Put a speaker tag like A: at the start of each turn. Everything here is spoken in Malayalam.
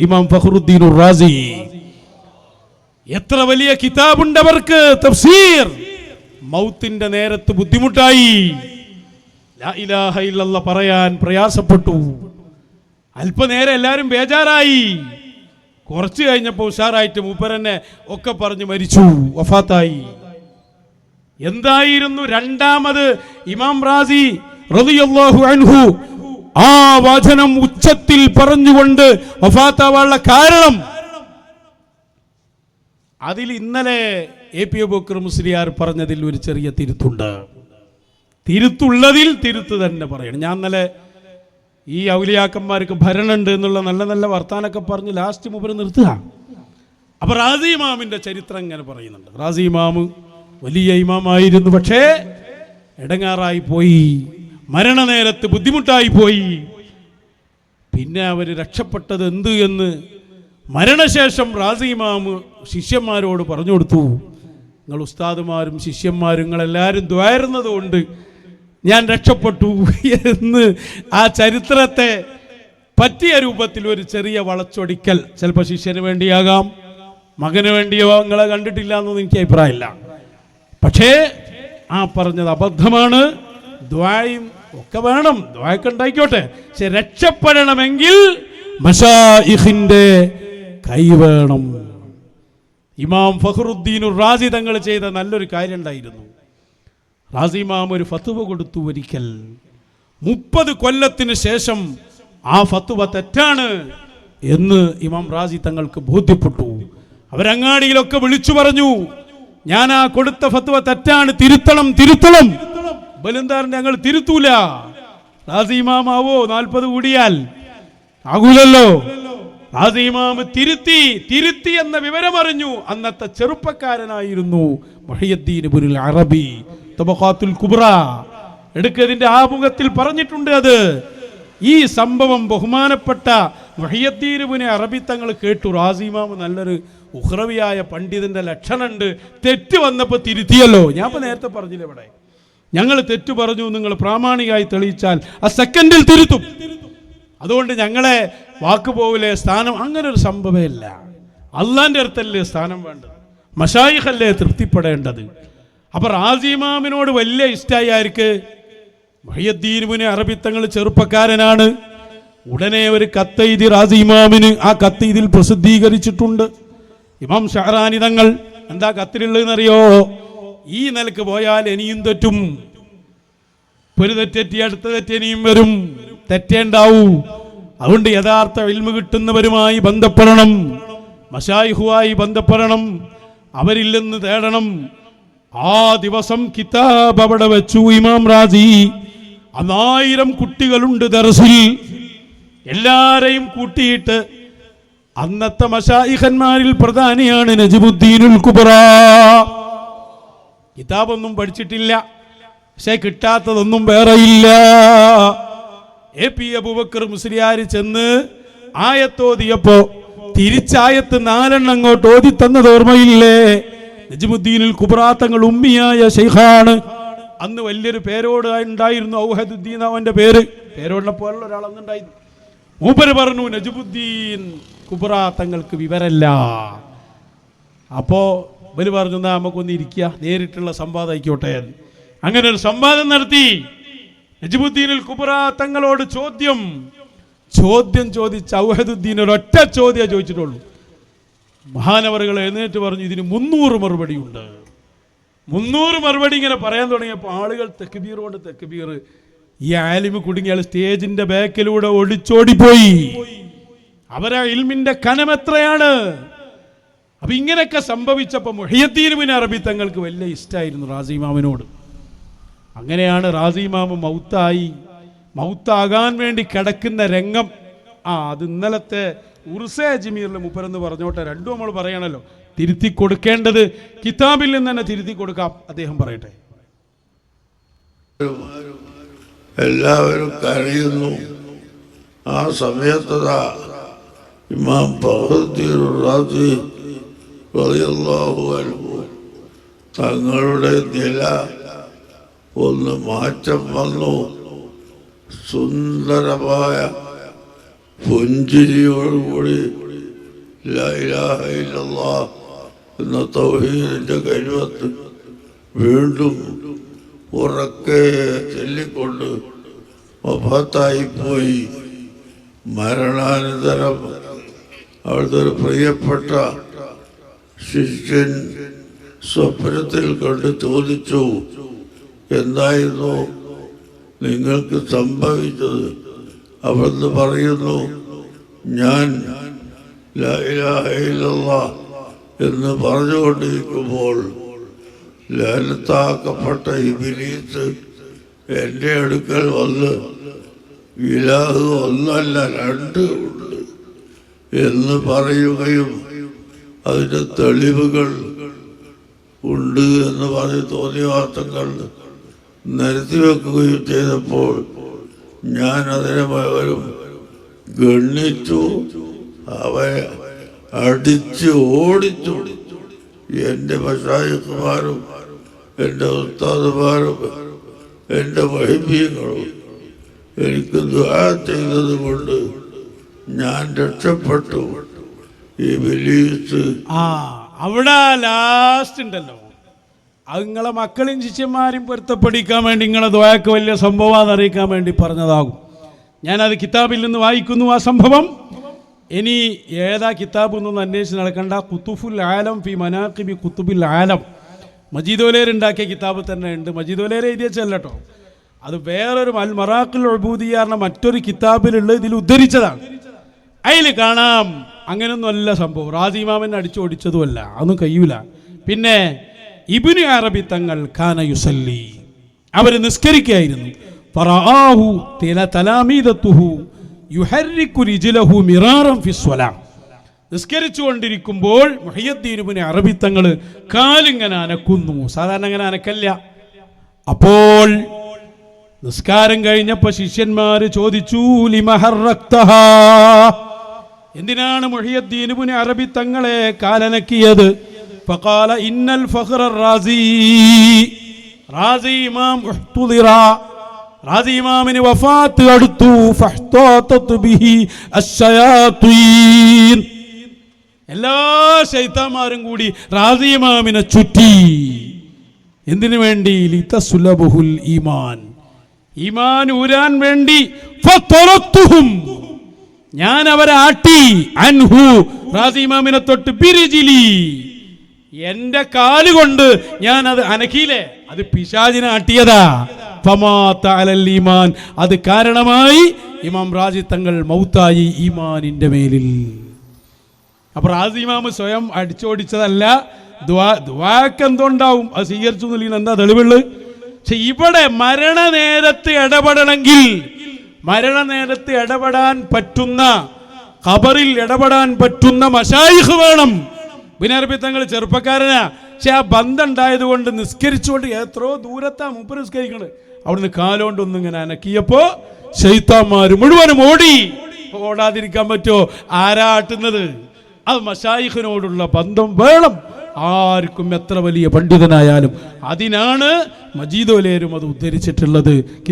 A: ഇമാം ഫഖറുദ്ദീൻ റാസി എത്ര വലിയ കിതാബുണ്ട് അവർക്ക്? തഫ്സീർ. മൗത്തിന്റെ നേരത്ത് ബുദ്ധിമുട്ടായി. പറയാൻ പ്രയാസപ്പെട്ടു. അല്പനേരം എല്ലാവരും ബേജാറായി. കുറച്ച് കഴിഞ്ഞപ്പോൾ ഉഷാറായിട്ട് മൂപ്പരനെ ഒക്കെ പറഞ്ഞു മരിച്ചു. വഫാത്തായി. എന്തായിരുന്നു രണ്ടാമത് ഇമാം റാസി റളിയല്ലാഹു അൻഹു ആ വചനം ഉച്ചത്തിൽ പറഞ്ഞുകൊണ്ട് വഫാത്താവാനുള്ള കാരണം. അതിൽ ഇന്നലെ എ പി ബോക്കർ മുസ്ലിയാർ പറഞ്ഞതിൽ ഒരു ചെറിയ തിരുത്തുണ്ട്. തിരുത്തുള്ളതിൽ തിരുത്ത് തന്നെ പറയണം. ഞാൻ ഇന്നലെ ഈ ഔലിയാക്കന്മാർക്ക് ഭരണുണ്ട് എന്നുള്ള നല്ല നല്ല വർത്താനൊക്കെ പറഞ്ഞ് ലാസ്റ്റ് മുമ്പ് നിർത്തുക. അപ്പൊ റാസി ഇമാമിന്റെ ചരിത്രം ഇങ്ങനെ പറയുന്നുണ്ട്. റാസി ഇമാമ് വലിയ ഇമാമായിരുന്നു പക്ഷേ ഇടങ്ങാറായി പോയി. മരണനേരത്ത് ബുദ്ധിമുട്ടായി പോയി. പിന്നെ അവർ രക്ഷപ്പെട്ടത് എന്ത് എന്ന് മരണശേഷം റാസിമാമ് ശിഷ്യന്മാരോട് പറഞ്ഞു കൊടുത്തു. നിങ്ങൾ ഉസ്താദുമാരും ശിഷ്യന്മാരും നിങ്ങളെല്ലാവരും ദ്വാരുന്നത് കൊണ്ട് ഞാൻ രക്ഷപ്പെട്ടു എന്ന് ആ ചരിത്രത്തെ പറ്റിയ രൂപത്തിൽ ഒരു ചെറിയ വളച്ചൊടിക്കൽ. ചിലപ്പോൾ ശിഷ്യന് വേണ്ടിയാകാം മകന് വേണ്ടിയോ നിങ്ങളെ കണ്ടിട്ടില്ല എന്നൊന്നും എനിക്ക് അഭിപ്രായമില്ല. പക്ഷേ ആ പറഞ്ഞത് അബദ്ധമാണ്. ദ്വായും ഒക്കെ വേണം. ദ്വായൊക്കെ ഉണ്ടായിക്കോട്ടെ. പക്ഷെ രക്ഷപ്പെടണമെങ്കിൽ കൈ വേണം. ഇമാം ഫഹറുദ്ദീനു റാസി തങ്ങൾ ചെയ്ത നല്ലൊരു കാര്യം ഉണ്ടായിരുന്നു. റാസി ഇമാം ഒരു ഫത്തുവ കൊടുത്തു ഒരിക്കൽ. മുപ്പത് കൊല്ലത്തിന് ശേഷം ആ ഫത്തുവ തെറ്റാണ് എന്ന് ഇമാം റാസി തങ്ങൾക്ക് ബോധ്യപ്പെട്ടു. അവരങ്ങാടിയിലൊക്കെ വിളിച്ചു പറഞ്ഞു. ഞാൻ ആ കൊടുത്ത ഫത്തുവ തെറ്റാണ്. തിരുത്തണം തിരുത്തണം. ബലുന്താരൻ ഞങ്ങൾ തിരുത്തൂല. റാസി ഇമാം ആവോ നാൽപ്പത് കൂടിയാൽ? ആകൂലല്ലോ. റാസി ഇമാം തിരുത്തി തിരുത്തി എന്ന വിവരം അറിഞ്ഞു അന്നത്തെ ചെറുപ്പക്കാരനായിരുന്നു മഹിയദ്ദീൻപുരിൽ അറബി തബഖാത്തുൽ കുബ്ര. എടുക്കതിന്റെ ആമുഖത്തിൽ പറഞ്ഞിട്ടുണ്ട് അത്. ഈ സംഭവം ബഹുമാനപ്പെട്ട മഹിയദ്ദീനുവിനെ അറബി തങ്ങൾ കേട്ടു. റാസിമാമ് നല്ലൊരു ഉഹ്രവിയായ പണ്ഡിതന്റെ ലക്ഷണമുണ്ട്. തെറ്റ് വന്നപ്പോൾ തിരുത്തിയല്ലോ. ഞാൻ ഇപ്പൊ നേരത്തെ പറഞ്ഞില്ല ഇവിടെ? ഞങ്ങൾ തെറ്റു പറഞ്ഞു നിങ്ങൾ പ്രാമാണികമായി തെളിയിച്ചാൽ ആ സെക്കൻഡിൽ തിരുത്തും. അതുകൊണ്ട് ഞങ്ങളെ വാക്ക് പോവിലെ സ്ഥാനം അങ്ങനെ ഒരു സംഭവമില്ല അള്ളാന്റെ അടുത്തല്ലേ സ്ഥാനം വേണ്ടത്. മഷായിഖല്ലേ തൃപ്തിപ്പെടേണ്ടത്. അപ്പൊ റാസിമാമിനോട് വലിയ ഇഷ്ടമായി ആർക്ക്? മഹിയദ്ദീനുവിനെ അറബിത്തങ്ങൾ ചെറുപ്പക്കാരനാണ്. ഉടനെ ഒരു കത്തെയ്തി റാസി ഇമാമിന് ആ കത്ത് ഇതിൽ പ്രസിദ്ധീകരിച്ചിട്ടുണ്ട്. ഇമാം ഷഹറാനി തങ്ങൾ എന്താ കത്തിലുള്ളതെന്നറിയോ? ഈ നിലയ്ക്ക് പോയാൽ ഇനിയും തെറ്റും. ഒരു തെറ്റെറ്റി അടുത്ത തെറ്റിനിയും വരും. തെറ്റേണ്ടാവൂ. അതുകൊണ്ട് യഥാർത്ഥ ഇൽമ കിട്ടുന്നവരുമായി ബന്ധപ്പെടണം. മഷായിഹുവായി ബന്ധപ്പെടണം. അവരിൽ നിന്ന് തേടണം. ആ ദിവസം കിതാബ് അവിടെ വെച്ചു ഇമാം റാസി. അന്നായിരം കുട്ടികളുണ്ട് ദർസിൽ. എല്ലാരെയും കൂട്ടിയിട്ട് അന്നത്തെ മഷായിഖന്മാരിൽ പ്രധാനിയാണ് നജിബുദ്ദീനുൽ കുബറ കിതാബൊന്നും പഠിച്ചിട്ടില്ല. പക്ഷെ കിട്ടാത്തതൊന്നും വേറെയില്ല. എ പി അബൂബക്കർ മുസ്ലിയാർ ചെന്ന് ആയത്തോതിയപ്പോ തിരിച്ചായത്ത് നാലെണ്ണം അങ്ങോട്ട് ഓതി തന്നത് ഓർമ്മയില്ലേ? നജിമുദ്ദീനിൽ കുബ്രാത്തങ്ങൾ ഉമ്മിയായ ഷെയ്ഖാണ് അന്ന് വലിയൊരു പേരോട് ഉണ്ടായിരുന്നു ഔഹദുദ്ദീൻ അവന്റെ പേര്. പേരോടിനെ പോലുള്ള ഒരാൾ അന്നുണ്ടായിരുന്നു മൂപ്പര് പറഞ്ഞു നജിബുദ്ദീൻ കുബ്രാത്തങ്ങൾക്ക് വിവരല്ല അപ്പോ ഇവർ പറഞ്ഞു എന്നാ നമുക്കൊന്ന് ഇരിക്കുക നേരിട്ടുള്ള സംവാദം ആയിക്കോട്ടെ. അങ്ങനെ ഒരു സംവാദം നടത്തി. നജിബുദ്ദീനിൽ കുബറ തങ്ങളോട് ചോദ്യം. ചോദ്യം ചോദിച്ച ഔഹദുദ്ദീൻ ഒരൊറ്റ ചോദ്യം ചോദിച്ചിട്ടുള്ളൂ. മഹാനവറുകൾ എഴുന്നേറ്റ് പറഞ്ഞു ഇതിന് മുന്നൂറ് മറുപടിയുണ്ട് മുന്നൂറ് മറുപടി ഇങ്ങനെ പറയാൻ തുടങ്ങിയപ്പോൾ ആളുകൾ തെക്കുബീർ കൊണ്ട് തെക്കുബീർ ഈ ആലിമ് കുടുങ്ങിയാൽ സ്റ്റേജിന്റെ ബാക്കിലൂടെ ഒളിച്ചോടിപ്പോയി. അവരാ ഇൽമിന്റെ കനം എത്രയാണ്? അപ്പൊ ഇങ്ങനെയൊക്കെ സംഭവിച്ചപ്പോൾ മുഹിയദ്ദീനുവിന് അറബി തങ്ങൾക്ക് വലിയ ഇഷ്ടമായിരുന്നു റാസിമാമിനോട് അങ്ങനെയാണ് റാസിമാമ് മൗത്തായി. മൗത്താകാൻ വേണ്ടി കിടക്കുന്ന രംഗം. ആ അത് ഇന്നലത്തെ ഉർസെ അജ്മീറിൽ മുപ്പരെന്ന് പറഞ്ഞോട്ടെ രണ്ടും നമ്മൾ പറയണല്ലോ. തിരുത്തി കൊടുക്കേണ്ടത് കിതാബിൽ നിന്ന് തന്നെ തിരുത്തി കൊടുക്കാം അദ്ദേഹം പറയട്ടെ.
B: എല്ലാവരും കരയുന്നു. ആ സമയത്തതാ ഇമാം ഫഹദ്ദീൻ റാസി തങ്ങളുടെ നില ഒന്ന് മാറ്റം വന്നു. സുന്ദരമായ പുഞ്ചിരിയോടുകൂടി എന്ന തൗഹീദിന്റെ കരുവത്ത് വീണ്ടും ഉറക്കെ ചൊല്ലിക്കൊണ്ട് മഫത്തായിപ്പോയി മരണാനന്തരം അവിടുത്തെ ഒരു പ്രിയപ്പെട്ട ശിഷ്യൻ സ്വപ്നത്തിൽ കണ്ട് ചോദിച്ചു എന്തായിരുന്നു നിങ്ങൾക്ക് സംഭവിച്ചത്? അവിടുന്ന് പറയുന്നു ഞാൻ എന്ന് പറഞ്ഞുകൊണ്ടിരിക്കുമ്പോൾ ലാലത്താക്കപ്പെട്ട ഇബിലീസ് എന്റെ അടുക്കൽ വന്ന് ഇലാഹ് ഒന്നല്ല രണ്ട് ഉണ്ട് എന്ന് പറയുകയും അതിന്റെ തെളിവുകൾ ഉണ്ട് എന്ന് പറഞ്ഞ് തോന്നിയ വാർത്തകൾ നിരത്തി വെക്കുകയും ചെയ്തപ്പോൾ ഞാൻ അതിനെ മുഴുവനും ഗണ്ണിച്ചു. അവയെ അടിച്ച് ഓടിച്ചു. എന്റെ പശായിക്കുമാരും എന്റെ ഉസ്താദുമാരും എന്റെ വൈഭ്യങ്ങളും എനിക്ക് ദുആ ചെയ്തത് കൊണ്ട് ഞാൻ രക്ഷപ്പെട്ടു.
A: ആ അവിടെ ലാസ്റ്റ് ഉണ്ടല്ലോ. അത് നിങ്ങളെ മക്കളും ശിഷ്യന്മാരും പൊരുത്തപ്പെടിക്കാൻ വേണ്ടി നിങ്ങളെ ദ്വയക്ക് വലിയ സംഭവം അറിയിക്കാൻ വേണ്ടി പറഞ്ഞതാകും. ഞാനത് കിതാബിൽ നിന്ന് വായിക്കുന്നു ആ സംഭവം. ഇനി ഏതാ കിതാബ് എന്നൊന്ന് അന്വേഷിച്ച് നടക്കണ്ട. കുത്തുഫുൽ ആലം ഫി മനാഖിബി കുത്തുബുൽ ആലം. മജീദോലേർ ഉണ്ടാക്കിയ കിതാബ് തന്നെ ഉണ്ട്. മജീദോലേർ എഴുതിയച്ചല്ല കേട്ടോ അത് വേറൊരു അൽ മറാഖിൽ മറ്റൊരു കിതാബിലുള്ള ഇതിൽ ഉദ്ധരിച്ചതാണ്. അതിൽ കാണാം. അങ്ങനൊന്നും അല്ല സംഭവം. റാസിമാമൻ അടിച്ചോടിച്ചതുമല്ല. അതൊന്നും കഴിയൂല. പിന്നെ ഇബിന് അറബി തങ്ങൾ ഖാന യുസല്ലി. അവർ നിസ്കരിക്കുകയായിരുന്നു. മിറാറം നിസ്കരിച്ചുകൊണ്ടിരിക്കുമ്പോൾ മുഹയ്യദ്ദീനുബിന് അറബി തങ്ങൾ കാലിങ്ങനെ അനക്കുന്നു. സാധാരണ അങ്ങനെ അനക്കല്ല. അപ്പോൾ നിസ്കാരം കഴിഞ്ഞപ്പോ ശിഷ്യന്മാര് ചോദിച്ചു ലിമഹറക്തഹ എന്തിനാണ് മുഹിയദ്ദീനുബിന് അറബി തങ്ങളെ കാലനക്കിയത്? ഫഖാല ഇന്നൽ ഫഖ്റ റാസി. റാസി ഇമാം ഉഹ്തുദിറ. റാസി ഇമാമിന് വഫാത്ത് അടുത്തു. ഫഹ്താതത് ബിഹി അശ്ശയാത്തീൻ എല്ലാ ശൈത്താന്മാരും കൂടി റാസി ഇമാമിനെ ചുറ്റി. എന്തിനു വേണ്ടി? ലിതസുലബുഹുൽ ഈമാൻ. ഈമാൻ ഊരാൻ വേണ്ടി. ഫത്തറത്തുഹും ഞാൻ അവരെ ആട്ടി അൻഹു. റാസി ഇമാമിനെ തൊട്ട് പിരിജിലി എന്റെ കാലുകൊണ്ട് ഞാൻ അത് അനക്കിയില്ലേ അത് പിശാചിനെ ആട്ടിയതാ. അത് കാരണമായി ഇമാം റാജി തങ്ങൾ മൗത്തായി ഈമാനിന്റെ മേലിൽ. അപ്പൊ റാസി ഇമാമ് സ്വയം അടിച്ചോടിച്ചതല്ല. എന്തുണ്ടാവും? അത് സ്വീകരിച്ചു എന്താ തെളിവുള്ളു? പക്ഷെ ഇവിടെ മരണനേരത്ത് ഇടപെടണമെങ്കിൽ മരണനേരത്ത് ഇടപെടാൻ പറ്റുന്ന ഖബറിൽ ഇടപെടാൻ പറ്റുന്ന മഷായിഹ് വേണം. ബിനർബി തങ്ങൾ ചെറുപ്പക്കാരനാ. പക്ഷെ ആ ബന്ധം ഉണ്ടായത് കൊണ്ട് നിസ്കരിച്ചുകൊണ്ട് എത്രയോ ദൂരത്താ മുപ്പ് നിസ്കരിക്കണത്. അവിടുന്ന് കാലോണ്ടൊന്നും ഇങ്ങനെ അനക്കിയപ്പോ ശൈത്താന്മാര് മുഴുവനും ഓടി. ഓടാതിരിക്കാൻ പറ്റുമോ? ആരാട്ടുന്നത് അത് മഷായിഖിനോടുള്ള ബന്ധം വേണം. ആർക്കും എത്ര വലിയ പണ്ഡിതനായാലും അതിനാണ് മജീദ് മജീദോലേരും അത് ഉദ്ധരിച്ചിട്ടുള്ളത്.